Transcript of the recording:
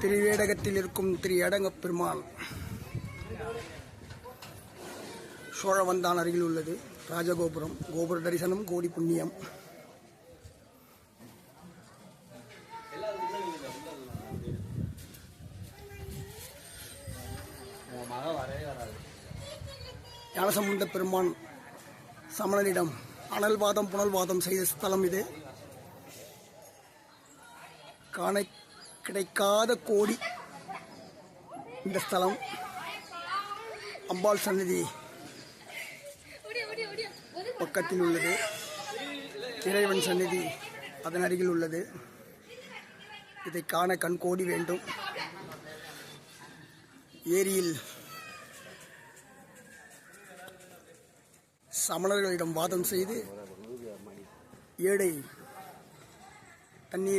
திருவேடகத்தில் இருக்கும் திரு ஏடங்கப் பெருமாள். சோழவந்தான் அருகில் உள்ளது. ராஜகோபுரம் கோபுர தரிசனம் கோடி புண்ணியம். ஞானசம்பந்த பெருமான் சமணனிடம் அனல்வாதம் புனல்வாதம் செய்த ஸ்தலம் இது. காண கிடைக்காத கோடி. இந்த ஸ்தலம். அம்பாள் சன்னதி பக்கத்தில் உள்ளது. இறைவன் சன்னதி அதன் அருகில் உள்ளது. இதை காண கண் கோடி வேண்டும். ஏரியில் சமணர்களிடம் வாதம் செய்து ஏழை தண்ணீர்